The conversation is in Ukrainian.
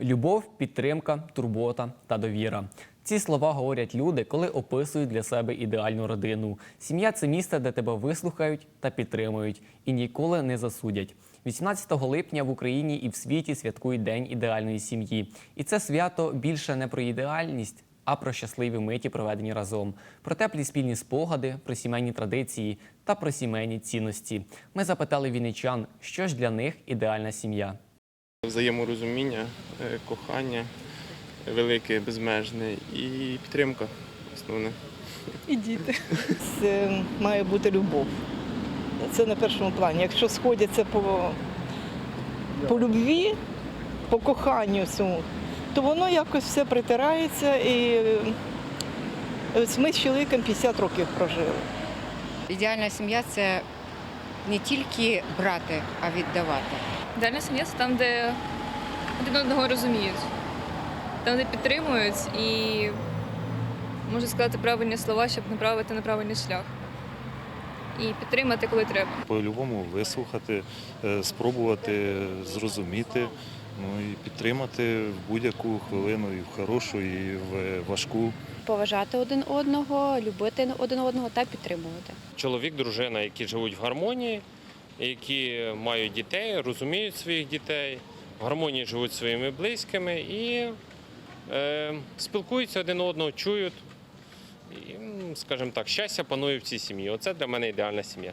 Любов, підтримка, турбота та довіра. Ці слова говорять люди, коли описують для себе ідеальну родину. Сім'я це місце, де тебе вислухають та підтримують і ніколи не засудять. 18 липня в Україні і в світі святкують День ідеальної сім'ї. І це свято більше не про ідеальність, а про щасливі миті, проведені разом, про теплі спільні спогади, про сімейні традиції та про сімейні цінності. Ми запитали вінничан, що ж для них ідеальна сім'я. Взаєморозуміння, е, кохання велике, безмежне і підтримка основне. І діти. Це має бути любов. Це на першому плані. Якщо сходяться по, по любві, по коханню цьому, то воно якось все притирається і ось ми з чоловіком 50 років прожили. Ідеальна сім'я це не тільки брати, а віддавати. Ідеальна сім'я це там, де один одного розуміють, там, де підтримують і можуть сказати правильні слова, щоб направити на правильний шлях. І підтримати, коли треба. по-любому вислухати, е, спробувати зрозуміти, ну і підтримати в будь-яку хвилину, і в хорошу, і в важку. поважати один одного, любити один одного та підтримувати. чоловік, дружина, які живуть в гармонії, які мають дітей, розуміють своїх дітей, в гармонії живуть своїми близькими і е, спілкуються один одного, чують. І, скажімо так, щастя панує в цій сім'ї. Оце для мене ідеальна сім'я.